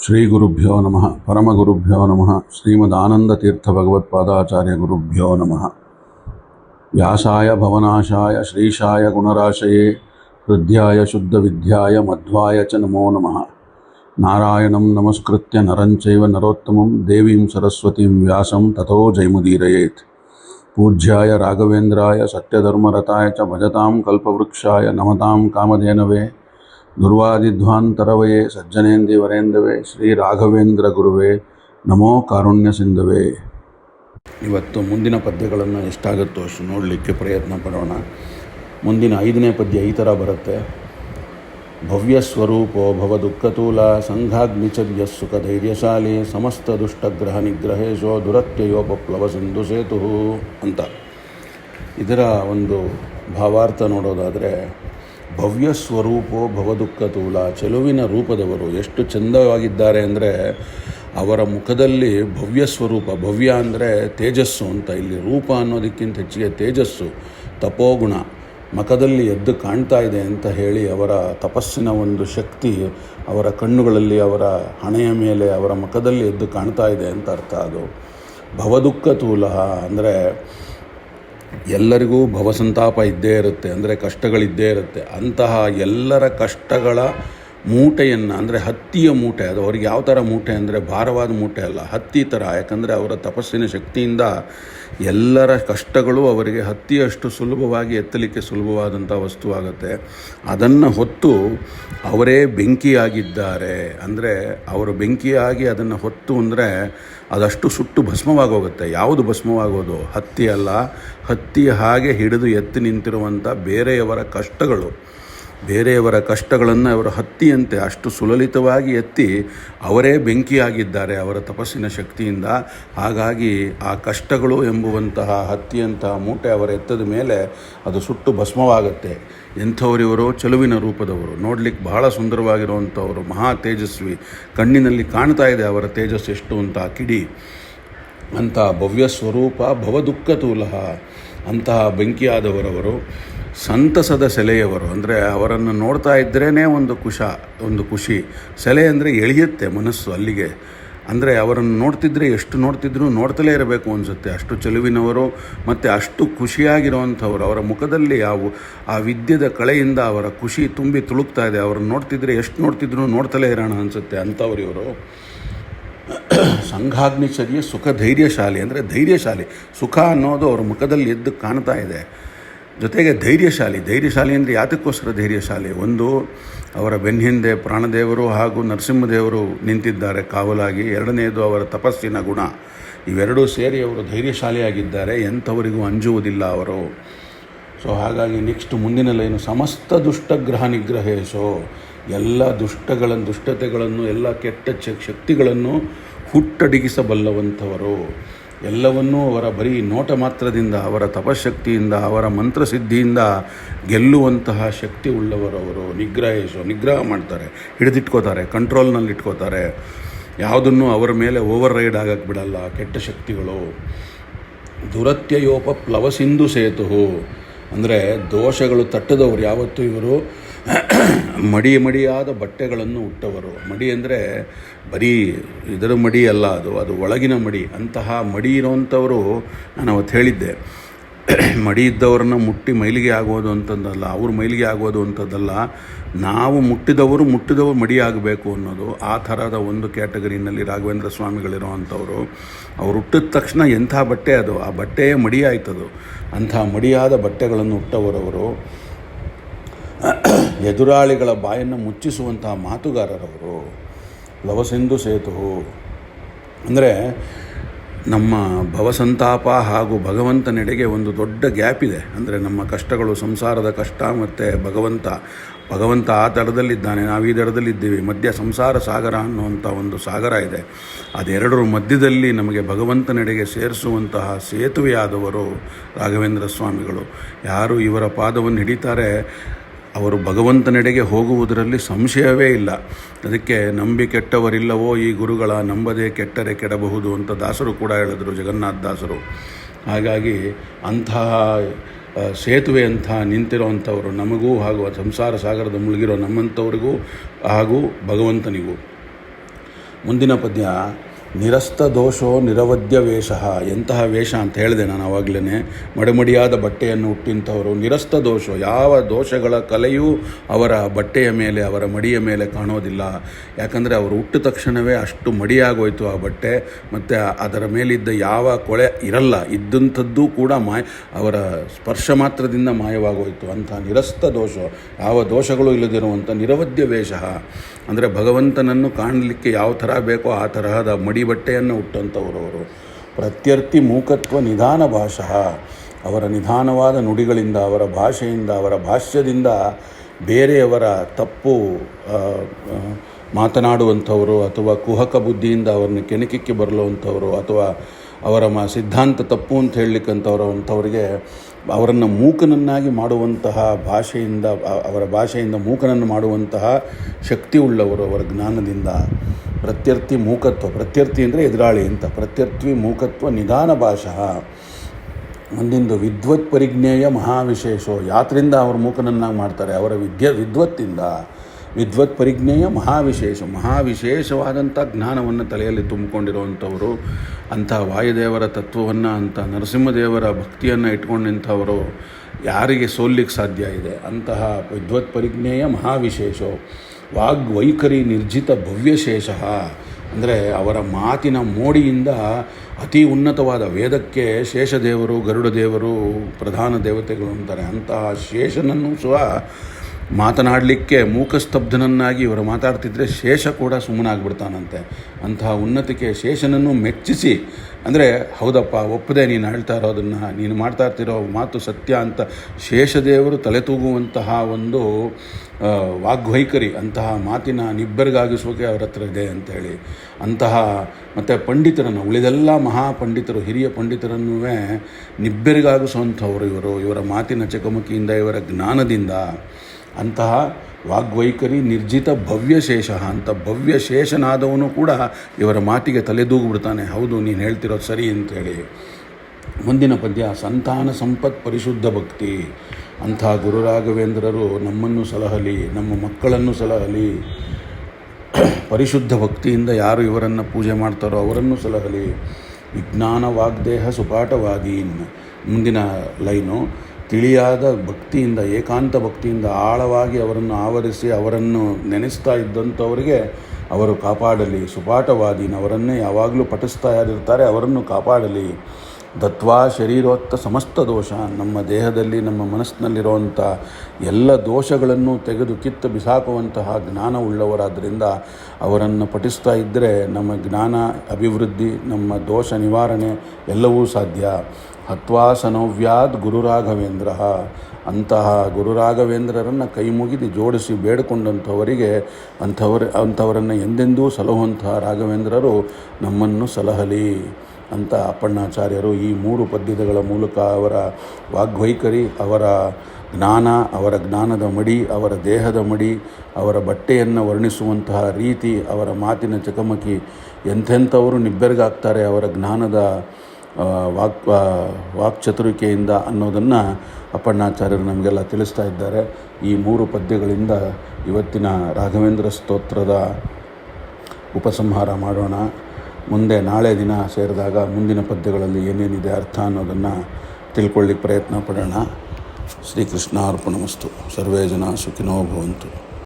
శ్రీగురుభ్యో నమ పరమగురుభ్యో నమ శ్రీమదానందతీర్థభగవత్పాదాచార్యగురుభ్యో నమ వ్యాసాయ భవనాశాయ శ్రీశాయ గుణరాశయే హృద్యాయ శుద్ధవిద్యాయ మధ్వాయ చ నమో నమ నారాయణం నమస్కృత్య నరం చైవ నరోత్తమం దేవీం సరస్వతీం వ్యాసం తతో జయముదీరయేత్ పూజ్యాయ రాఘవేంద్రాయ సత్యధర్మరతాయ చ భజతాం కల్పవృక్షాయ నమతాం కామధేనవే ದುರ್ವಾದಿಧ್ವಾಂತರವಯೇ ಸಜ್ಜನೇಂದಿವರೇಂದವೇ ಶ್ರೀ ರಾಘವೇಂದ್ರ ಗುರುವೇ, ನಮೋ ಕಾರುಣ್ಯ ಸಿಂಧವೇ. ಇವತ್ತು ಮುಂದಿನ ಪದ್ಯಗಳನ್ನು ಎಷ್ಟಾಗುತ್ತೋ ಅಷ್ಟು ನೋಡಲಿಕ್ಕೆ ಪ್ರಯತ್ನ ಪಡೋಣ. ಮುಂದಿನ ಐದನೇ ಪದ್ಯ ಈ ಥರ ಬರುತ್ತೆ. ಭವ್ಯ ಸ್ವರೂಪೋ ಭವ ದುಃಖತೂಲ ಸಂಘಾಗ್ನಿಚರ್ಯ ಸುಖ ಧೈರ್ಯಶಾಲಿ ಸಮಸ್ತ ದುಷ್ಟಗ್ರಹ ನಿಗ್ರಹೇಶೋ ದುರತ್ಯಯೋಪಪ್ಲವ ಸಿಂಧು ಸೇತು ಅಂತ. ಇದರ ಒಂದು ಭಾವಾರ್ಥ ನೋಡೋದಾದರೆ ಭವ್ಯ ಸ್ವರೂಪೋ ಭವದುಃಖ ತೂಲ. ಚೆಲುವಿನ ರೂಪದವರು ಎಷ್ಟು ಚಂದವಾಗಿದ್ದಾರೆ ಅಂದರೆ ಅವರ ಮುಖದಲ್ಲಿ ಭವ್ಯ ಸ್ವರೂಪ, ಭವ್ಯ ಅಂದರೆ ತೇಜಸ್ಸು ಅಂತ. ಇಲ್ಲಿ ರೂಪ ಅನ್ನೋದಕ್ಕಿಂತ ಹೆಚ್ಚಿಗೆ ತೇಜಸ್ಸು, ತಪೋಗುಣ, ಮಖದಲ್ಲಿ ಎದ್ದು ಕಾಣ್ತಾ ಇದೆ ಅಂತ ಹೇಳಿ ಅವರ ತಪಸ್ಸಿನ ಒಂದು ಶಕ್ತಿ ಅವರ ಕಣ್ಣುಗಳಲ್ಲಿ, ಅವರ ಹಣೆಯ ಮೇಲೆ, ಅವರ ಮುಖದಲ್ಲಿ ಎದ್ದು ಕಾಣ್ತಾ ಇದೆ ಅಂತ ಅರ್ಥ ಅದು. ಭವದುಃಖ ತೂಲ ಅಂದರೆ ಎಲ್ಲರಿಗೂ ಭವಸಂತಾಪ ಇದ್ದೇ ಇರುತ್ತೆ, ಅಂದರೆ ಕಷ್ಟಗಳಿದ್ದೇ ಇರುತ್ತೆ. ಅಂತಹ ಎಲ್ಲರ ಕಷ್ಟಗಳ ಮೂಟೆಯನ್ನು, ಅಂದರೆ ಹತ್ತಿಯ ಮೂಟೆ, ಅದು ಅವ್ರಿಗೆ ಯಾವ ಥರ ಮೂಟೆ ಅಂದರೆ ಭಾರವಾದ ಮೂಟೆ ಅಲ್ಲ, ಹತ್ತಿ ಥರ ಯಾಕಂದರೆ ಅವರ ತಪಸ್ಸಿನ ಶಕ್ತಿಯಿಂದ ಎಲ್ಲರ ಕಷ್ಟಗಳು ಅವರಿಗೆ ಹತ್ತಿಯಷ್ಟು ಸುಲಭವಾಗಿ ಎತ್ತಲಿಕ್ಕೆ ಸುಲಭವಾದಂಥ ವಸ್ತುವಾಗುತ್ತೆ. ಅದನ್ನು ಹೊತ್ತು ಅವರೇ ಬೆಂಕಿಯಾಗಿದ್ದಾರೆ. ಅಂದರೆ ಅವರು ಬೆಂಕಿಯಾಗಿ ಅದನ್ನು ಹೊತ್ತು ಅಂದರೆ ಅದಷ್ಟು ಸುಟ್ಟು ಭಸ್ಮವಾಗೋಗುತ್ತೆ. ಯಾವುದು ಭಸ್ಮವಾಗೋದು? ಹತ್ತಿ ಅಲ್ಲ. ಹತ್ತಿ ಹಾಗೆ ಹಿಡಿದು ಎತ್ತಿ ನಿಂತಿರುವಂಥ ಬೇರೆಯವರ ಕಷ್ಟಗಳು. ಬೇರೆಯವರ ಕಷ್ಟಗಳನ್ನು ಅವರು ಹತ್ತಿಯಂತೆ ಅಷ್ಟು ಸುಲಲಿತವಾಗಿ ಎತ್ತಿ ಅವರೇ ಬೆಂಕಿಯಾಗಿದ್ದಾರೆ ಅವರ ತಪಸ್ಸಿನ ಶಕ್ತಿಯಿಂದ. ಹಾಗಾಗಿ ಆ ಕಷ್ಟಗಳು ಎಂಬುವಂತಹ ಹತ್ತಿಯಂತಹ ಮೂಟೆ ಅವರ ಎತ್ತದ ಮೇಲೆ ಅದು ಸುಟ್ಟು ಭಸ್ಮವಾಗುತ್ತೆ. ಎಂಥವರಿವರು ಚೆಲುವಿನ ರೂಪದವರು. ನೋಡ್ಲಿಕ್ಕೆ ಬಹಳ ಸುಂದರವಾಗಿರುವಂಥವರು. ಮಹಾ ತೇಜಸ್ವಿ. ಕಣ್ಣಿನಲ್ಲಿ ಕಾಣ್ತಾ ಇದೆ ಅವರ ತೇಜಸ್ಸು ಎಷ್ಟು ಅಂತ. ಕಿಡಿ. ಅಂತ ಭವ್ಯ ಸ್ವರೂಪ ಭವದುಃಖ ತೂಲಹ ಅಂತಹ ಬೆಂಕಿಯಾದವರವರು, ಸಂತಸದ ಸೆಲೆಯವರು, ಅಂದರೆ ಅವರನ್ನು ನೋಡ್ತಾ ಇದ್ರೇ ಒಂದು ಕುಶ, ಒಂದು ಖುಷಿ. ಸೆಲೆ ಅಂದರೆ ಎಳೆಯುತ್ತೆ ಮನಸ್ಸು ಅಲ್ಲಿಗೆ. ಅಂದರೆ ಅವರನ್ನು ನೋಡ್ತಿದ್ರೆ ಎಷ್ಟು ನೋಡ್ತಿದ್ರು ನೋಡ್ತಲೇ ಇರಬೇಕು ಅನಿಸುತ್ತೆ. ಅಷ್ಟು ಚೆಲುವಿನವರು ಮತ್ತು ಅಷ್ಟು ಖುಷಿಯಾಗಿರುವಂಥವ್ರು. ಅವರ ಮುಖದಲ್ಲಿ ಯಾವ, ಆ ವಿದ್ಯದ ಕಳೆಯಿಂದ ಅವರ ಖುಷಿ ತುಂಬಿ ತುಳುಕ್ತಾ ಇದೆ. ಅವರನ್ನು ನೋಡ್ತಿದ್ರೆ ಎಷ್ಟು ನೋಡ್ತಿದ್ರು ನೋಡ್ತಲೇ ಇರೋಣ ಅನಿಸುತ್ತೆ ಅಂಥವ್ರು ಇವರು. ಸಂಘಾಗ್ನಿಚರ್ಯ ಸುಖ ಧೈರ್ಯಶಾಲಿ ಅಂದರೆ ಧೈರ್ಯಶಾಲಿ. ಸುಖ ಅನ್ನೋದು ಅವರ ಮುಖದಲ್ಲಿ ಎದ್ದು ಕಾಣ್ತಾ ಇದೆ. ಜೊತೆಗೆ ಧೈರ್ಯಶಾಲಿ. ಧೈರ್ಯಶಾಲಿ ಅಂದರೆ ಯಾತಕ್ಕೋಸ್ಕರ ಧೈರ್ಯಶಾಲಿ? ಒಂದು, ಅವರ ಬೆನ್ನ ಹಿಂದೆ ಪ್ರಾಣದೇವರು ಹಾಗೂ ನರಸಿಂಹದೇವರು ನಿಂತಿದ್ದಾರೆ ಕಾವಲಾಗಿ. ಎರಡನೇದು ಅವರ ತಪಸ್ಸಿನ ಗುಣ. ಇವೆರಡೂ ಸೇರಿ ಅವರು ಧೈರ್ಯಶಾಲಿಯಾಗಿದ್ದಾರೆ. ಎಂಥವರಿಗೂ ಅಂಜುವುದಿಲ್ಲ ಅವರು. ಸೊ ಹಾಗಾಗಿ ನೆಕ್ಸ್ಟ್ ಮುಂದಿನ ಲೈನು, ಸಮಸ್ತ ದುಷ್ಟಗ್ರಹ ನಿಗ್ರಹೇಶೋ. ಎಲ್ಲ ದುಷ್ಟಗಳ ದುಷ್ಟತೆಗಳನ್ನು, ಎಲ್ಲ ಕೆಟ್ಟ ಶಕ್ತಿಗಳನ್ನು ಹುಟ್ಟಡಗಿಸಬಲ್ಲವಂಥವರು. ಎಲ್ಲವನ್ನೂ ಅವರ ಬರೀ ನೋಟ ಮಾತ್ರದಿಂದ, ಅವರ ತಪಶಕ್ತಿಯಿಂದ, ಅವರ ಮಂತ್ರಸಿದ್ಧಿಯಿಂದ ಗೆಲ್ಲುವಂತಹ ಶಕ್ತಿ ಉಳ್ಳವರವರು ನಿಗ್ರಹಿಸೋ, ನಿಗ್ರಹ ಮಾಡ್ತಾರೆ, ಹಿಡಿದಿಟ್ಕೋತಾರೆ ಕಂಟ್ರೋಲ್ನಲ್ಲಿ ಇಟ್ಕೋತಾರೆ ಯಾವುದನ್ನು ಅವರ ಮೇಲೆ ಓವರ್ ರೈಡ್ ಆಗಕ್ಕೆ ಬಿಡಲ್ಲ. ಕೆಟ್ಟ ಶಕ್ತಿಗಳು. ದುರತ್ಯಯೋಪ ಪ್ಲವಸಿಂಧು ಸೇತು ಅಂದರೆ ದೋಷಗಳು ತಟ್ಟದವರು ಯಾವತ್ತೂ ಇವರು ಮಡಿ ಮಡಿಯಾದ ಬಟ್ಟೆಗಳನ್ನು ಉಟ್ಟವರು. ಮಡಿ ಅಂದರೆ ಬರೀ ಇದರ ಮಡಿ ಅಲ್ಲ ಅದು ಅದು ಒಳಗಿನ ಮಡಿ. ಅಂತಹ ಮಡಿ ಇರೋವಂಥವರು ನಾನು ಅವತ್ತು ಹೇಳಿದ್ದೆ. ಮಡಿ ಇದ್ದವ್ರನ್ನ ಮುಟ್ಟಿ ಮೈಲಿಗೆ ಆಗೋದು ಅಂತಂದಲ್ಲ, ಅವ್ರು ಮೈಲಿಗೆ ಆಗೋದು ಅಂತದಲ್ಲ, ನಾವು ಮುಟ್ಟಿದವರು ಮುಟ್ಟಿದವರು ಮಡಿ ಆಗಬೇಕು ಅನ್ನೋದು ಆ ಥರದ ಒಂದು ಕ್ಯಾಟಗರಿನಲ್ಲಿ ರಾಘವೇಂದ್ರ ಸ್ವಾಮಿಗಳಿರೋವಂಥವ್ರು ಅವ್ರು ಹುಟ್ಟಿದ ತಕ್ಷಣ ಎಂಥ ಬಟ್ಟೆ ಅದು? ಆ ಬಟ್ಟೆಯೇ ಮಡಿ ಆಯ್ತದು. ಅಂಥ ಮಡಿಯಾದ ಬಟ್ಟೆಗಳನ್ನು ಹುಟ್ಟವರವರು, ಎದುರಾಳಿಗಳ ಬಾಯನ್ನು ಮುಚ್ಚಿಸುವಂತಹ ಮಾತುಗಾರರವರು. ಲವಸಿಂಧು ಸೇತು. ಅಂದರೆ ನಮ್ಮ ಭವಸಂತಾಪ ಹಾಗೂ ಭಗವಂತನೆಡೆಗೆ ಒಂದು ದೊಡ್ಡ ಗ್ಯಾಪ್ ಇದೆ. ಅಂದರೆ ನಮ್ಮ ಕಷ್ಟಗಳು, ಸಂಸಾರದ ಕಷ್ಟ ಮತ್ತು ಭಗವಂತ. ಭಗವಂತ ಆ ದಡದಲ್ಲಿದ್ದಾನೆ ನಾವು ಈ ದಡದಲ್ಲಿದ್ದೀವಿ ಮಧ್ಯ ಸಂಸಾರ ಸಾಗರ ಅನ್ನುವಂಥ ಒಂದು ಸಾಗರ ಇದೆ. ಅದೆರಡರ ಮಧ್ಯದಲ್ಲಿ ನಮಗೆ ಭಗವಂತನೆಡೆಗೆ ಸೇರಿಸುವಂತಹ ಸೇತುವೆಯಾದವರು ರಾಘವೇಂದ್ರ ಸ್ವಾಮಿಗಳು. ಯಾರು ಇವರ ಪಾದವನ್ನು ಹಿಡಿತಾರೆ? ಅವರು ಭಗವಂತನೆಡೆಗೆ ಹೋಗುವುದರಲ್ಲಿ ಸಂಶಯವೇ ಇಲ್ಲ. ಅದಕ್ಕೆ ನಂಬಿ ಕೆಟ್ಟವರಿಲ್ಲವೋ ಈ ಗುರುಗಳ ನಂಬದೆ ಕೆಟ್ಟರೆ ಕೆಡಬಹುದು ಅಂತ ದಾಸರು ಕೂಡ ಹೇಳಿದರು, ಜಗನ್ನಾಥ ದಾಸರು. ಹಾಗಾಗಿ ಅಂತಹ ಸೇತುವೆ ಅಂತ ನಿಂತಿರೋವಂಥವರು ನಮಗೂ ಹಾಗೂ ಸಂಸಾರ ಸಾಗರದ ಮುಳುಗಿರೋ ನಮ್ಮಂಥವ್ರಿಗೂ ಹಾಗೂ ಭಗವಂತನಿಗೂ. ಮುಂದಿನ ಪದ್ಯ ನಿರಸ್ತ ದೋಷೋ ನಿರವಧ್ಯ ವೇಷ. ಎಂತಹ ವೇಷ ಅಂತ ಹೇಳಿದೆ ನಾನು ಆವಾಗಲೇ ಮಡಿಮಡಿಯಾದ ಬಟ್ಟೆಯನ್ನು ಹುಟ್ಟಿಂಥವರು ನಿರಸ್ತ ದೋಷ. ಯಾವ ದೋಷಗಳ ಕಲೆಯೂ ಅವರ ಬಟ್ಟೆಯ ಮೇಲೆ, ಅವರ ಮಡಿಯ ಮೇಲೆ ಕಾಣೋದಿಲ್ಲ. ಯಾಕಂದರೆ ಅವರು ಹುಟ್ಟಿದ ತಕ್ಷಣವೇ ಅಷ್ಟು ಮಡಿಯಾಗೋಯ್ತು ಆ ಬಟ್ಟೆ. ಮತ್ತು ಅದರ ಮೇಲಿದ್ದ ಯಾವ ಕೊಳೆ ಇರಲ್ಲ. ಇದ್ದಂಥದ್ದು ಕೂಡ ಮಾಯ, ಅವರ ಸ್ಪರ್ಶ ಮಾತ್ರದಿಂದ ಮಾಯವಾಗೋಯಿತು ಅಂಥ ನಿರಸ್ತ ದೋಷ. ಯಾವ ದೋಷಗಳು ಇಲ್ಲದಿರುವಂಥ ನಿರವಧ್ಯ ವೇಷ. ಅಂದರೆ ಭಗವಂತನನ್ನು ಕಾಣಲಿಕ್ಕೆ ಯಾವ ಥರ ಬೇಕೋ ಆ ತರಹದ ಮಡಿ ಬಟ್ಟೆಯನ್ನು ಹುಟ್ಟಂಥವರವರು ಪ್ರತ್ಯರ್ಥಿ ಮೂಕತ್ವ ನಿಧಾನ ಭಾಷಃ. ಅವರ ನಿಧಾನವಾದ ನುಡಿಗಳಿಂದ, ಅವರ ಭಾಷೆಯಿಂದ, ಅವರ ಭಾಷ್ಯದಿಂದ ಬೇರೆಯವರ ತಪ್ಪು ಮಾತನಾಡುವಂಥವರು ಅಥವಾ ಕುಹಕ ಬುದ್ಧಿಯಿಂದ ಅವರನ್ನು ಕೆಣಕಿಕ್ಕೆ ಬರಲುವಂಥವರು ಅಥವಾ ಅವರ ಮ, ಸಿದ್ಧಾಂತ ತಪ್ಪು ಅಂತ ಹೇಳಲಿಕ್ಕಂಥವ್ರು ಅಂಥವ್ರಿಗೆ ಅವರನ್ನು ಮೂಕನನ್ನಾಗಿ ಮಾಡುವಂತಹ ಭಾಷೆಯಿಂದ ಅವರ ಭಾಷೆಯಿಂದ ಮೂಕನನ್ನು ಮಾಡುವಂತಹ ಶಕ್ತಿ ಉಳ್ಳವರು ಅವರ ಜ್ಞಾನದಿಂದ. ಪ್ರತ್ಯರ್ಥಿ ಮೂಕತ್ವ, ಪ್ರತ್ಯರ್ಥಿ ಅಂದರೆ ಎದುರಾಳಿ ಅಂತ. ಪ್ರತ್ಯರ್ಥಿ ಮೂಕತ್ವ ನಿಧಾನ ಭಾಷಃ. ಒಂದಿಂದು ವಿದ್ವತ್ ಪರಿಜ್ಞೇಯ ಮಹಾವಿಶೇಷೋ. ಯಾತ್ರಿಂದ ಅವರು ಮೂಕನನ್ನಾಗಿ ಮಾಡ್ತಾರೆ? ಅವರ ವಿದ್ಯ, ವಿದ್ವತ್ತಿಂದ. ವಿದ್ವತ್ ಪರಿಜ್ಞೇಯ ಮಹಾವಿಶೇಷ. ಮಹಾವಿಶೇಷವಾದಂಥ ಜ್ಞಾನವನ್ನು ತಲೆಯಲ್ಲಿ ತುಂಬಿಕೊಂಡಿರುವಂಥವರು, ಅಂಥ ವಾಯುದೇವರ ತತ್ವವನ್ನು, ಅಂಥ ನರಸಿಂಹದೇವರ ಭಕ್ತಿಯನ್ನು ಇಟ್ಕೊಂಡು ನಿಂಥವರು, ಯಾರಿಗೆ ಸೋಲ್ಲಿಕ್ಕೆ ಸಾಧ್ಯ ಇದೆ? ಅಂತಹ ವಿದ್ವತ್ ಪರಿಜ್ಞೇಯ ಮಹಾವಿಶೇಷ. ವಾಗ್ವೈಖರಿ ನಿರ್ಜಿತ ಭವ್ಯಶೇಷ. ಅಂದರೆ ಅವರ ಮಾತಿನ ಮೋಡಿಯಿಂದ ಅತಿ ಉನ್ನತವಾದ ವೇದಕ್ಕೆ ಶೇಷದೇವರು ಗರುಡ ದೇವರು ಪ್ರಧಾನ ದೇವತೆಗಳು ಅಂತಾರೆ. ಅಂತಹ ಶೇಷನನ್ನು ಸಹ ಮಾತನಾಡಲಿಕ್ಕೆ ಮೂಕಸ್ತಬ್ಧನನ್ನಾಗಿ ಇವರು ಮಾತಾಡ್ತಿದ್ರೆ ಶೇಷ ಕೂಡ ಸುಮ್ಮನಾಗ್ಬಿಡ್ತಾನಂತೆ. ಅಂತಹ ಉನ್ನತಿಗೆ ಶೇಷನನ್ನು ಮೆಚ್ಚಿಸಿ. ಅಂದರೆ, ಹೌದಪ್ಪ, ಒಪ್ಪದೆ ನೀನು ಹೇಳ್ತಾ ಇರೋದನ್ನು, ನೀನು ಮಾಡ್ತಾ ಇರ್ತಿರೋ ಮಾತು ಸತ್ಯ ಅಂತ ಶೇಷದೇವರು ತಲೆ ತೂಗುವಂತಹ ಒಂದು ವಾಗ್ವೈಖರಿ, ಅಂತಹ ಮಾತಿನ ನಿಬ್ಬೆರಗಾಗಿಸೋಕೆ ಅವ್ರ ಹತ್ರ ಇದೆ ಅಂತೇಳಿ. ಅಂತಹ, ಮತ್ತು ಪಂಡಿತರನ್ನು, ಉಳಿದೆಲ್ಲ ಮಹಾಪಂಡಿತರು, ಹಿರಿಯ ಪಂಡಿತರನ್ನೂ ನಿಬ್ಬೆರಿಗಾಗಿಸುವಂಥವ್ರು ಇವರು. ಇವರ ಮಾತಿನ ಚಕಮಕಿಯಿಂದ, ಇವರ ಜ್ಞಾನದಿಂದ. ಅಂತಹ ವಾಗ್ವೈಖರಿ ನಿರ್ಜಿತ ಭವ್ಯಶೇಷ ಅಂತ ಭವ್ಯಶೇಷನಾದವನು ಕೂಡ ಇವರ ಮಾತಿಗೆ ತಲೆದೂಗ್ಬಿಡ್ತಾನೆ. ಹೌದು, ನೀನು ಹೇಳ್ತಿರೋದು ಸರಿ ಅಂತೇಳಿ. ಮುಂದಿನ ಪದ್ಯ, ಸಂತಾನ ಸಂಪತ್ ಪರಿಶುದ್ಧ ಭಕ್ತಿ. ಅಂಥ ಗುರುರಾಘವೇಂದ್ರರು ನಮ್ಮನ್ನು ಸಲಹಲಿ, ನಮ್ಮ ಮಕ್ಕಳನ್ನು ಸಲಹಲಿ. ಪರಿಶುದ್ಧ ಭಕ್ತಿಯಿಂದ ಯಾರು ಇವರನ್ನು ಪೂಜೆ ಮಾಡ್ತಾರೋ ಅವರನ್ನು ಸಲಹಲಿ. ವಿಜ್ಞಾನ ವಾಗ್ದೇಹ ಸುಪಾಠವಾದೀನ್. ಮುಂದಿನ ಲೈನು ತಿಳಿಯಾದ ಭಕ್ತಿಯಿಂದ, ಏಕಾಂತ ಭಕ್ತಿಯಿಂದ ಆಳವಾಗಿ ಅವರನ್ನು ಆವರಿಸಿ ಅವರನ್ನು ನೆನೆಸ್ತಾ ಇದ್ದಂಥವರಿಗೆ ಅವರು ಕಾಪಾಡಲಿ. ಸುಪಾಠವಾದೀನ್ ಅವರನ್ನೇ ಯಾವಾಗಲೂ ಪಠಿಸ್ತಾ ಯಾರಿರ್ತಾರೆ ಅವರನ್ನು ಕಾಪಾಡಲಿ. ದತ್ವಾ ಶರೀರೋತ್ತ ಸಮಸ್ತ ದೋಷ. ನಮ್ಮ ದೇಹದಲ್ಲಿ, ನಮ್ಮ ಮನಸ್ಸಿನಲ್ಲಿರುವಂಥ ಎಲ್ಲ ದೋಷಗಳನ್ನು ತೆಗೆದು ಕಿತ್ತು ಬಿಸಾಕುವಂತಹ ಜ್ಞಾನವುಳ್ಳವರಾದ್ದರಿಂದ ಅವರನ್ನು ಪಠಿಸ್ತಾ ಇದ್ದರೆ ನಮ್ಮ ಜ್ಞಾನ ಅಭಿವೃದ್ಧಿ, ನಮ್ಮ ದೋಷ ನಿವಾರಣೆ ಎಲ್ಲವೂ ಸಾಧ್ಯ. ಹತ್ವಾಸನವ್ಯಾದ್ ಗುರುರಾಘವೇಂದ್ರ. ಅಂತಹ ಗುರುರಾಘವೇಂದ್ರರನ್ನು ಕೈ ಮುಗಿದು ಜೋಡಿಸಿ ಬೇಡಿಕೊಂಡಂಥವರಿಗೆ ಅಂಥವರ, ಅಂಥವರನ್ನು ಎಂದೆಂದೂ ಸಲಹುವಂತಹ ರಾಘವೇಂದ್ರರು ನಮ್ಮನ್ನು ಸಲಹಲಿ ಅಂತ ಅಪ್ಪಣ್ಣಾಚಾರ್ಯರು ಈ ಮೂರು ಪದ್ಯಗಳ ಮೂಲಕ ಅವರ ವಾಗ್ವೈಖರಿ, ಅವರ ಜ್ಞಾನ, ಅವರ ಜ್ಞಾನದ ಮಡಿ, ಅವರ ದೇಹದ ಮಡಿ, ಅವರ ಬಟ್ಟೆಯನ್ನು ವರ್ಣಿಸುವಂತಹ ರೀತಿ, ಅವರ ಮಾತಿನ ಚಕಮಕಿ, ಎಂಥೆಂಥವರು ನಿಬ್ಬೆರಗಾಗ್ತಾರೆ ಅವರ ಜ್ಞಾನದ ವಾಕ್ ವಾಕ್ ವಾಕ್ಚತುರಿಕೆಯಿಂದ ಅನ್ನೋದನ್ನು ಅಪ್ಪಣ್ಣಾಚಾರ್ಯರು ನಮಗೆಲ್ಲ ತಿಳಿಸ್ತಾ ಇದ್ದಾರೆ. ಈ ಮೂರು ಪದ್ಯಗಳಿಂದ ಇವತ್ತಿನ ರಾಘವೇಂದ್ರ ಸ್ತೋತ್ರದ ಉಪಸಂಹಾರ ಮಾಡೋಣ. ಮುಂದೆ ನಾಳೆ ದಿನ ಸೇರಿದಾಗ ಮುಂದಿನ ಪದ್ಯಗಳಲ್ಲಿ ಏನೇನಿದೆ ಅರ್ಥ ಅನ್ನೋದನ್ನು ತಿಳ್ಕೊಳ್ಳಿಕ್ಕೆ ಪ್ರಯತ್ನ ಪಡೋಣ. ಶ್ರೀಕೃಷ್ಣ ಅರ್ಪಣಮಸ್ತು ಸರ್ವೇ ಜನ ಸುಖಿನೋ ಭವಂತು.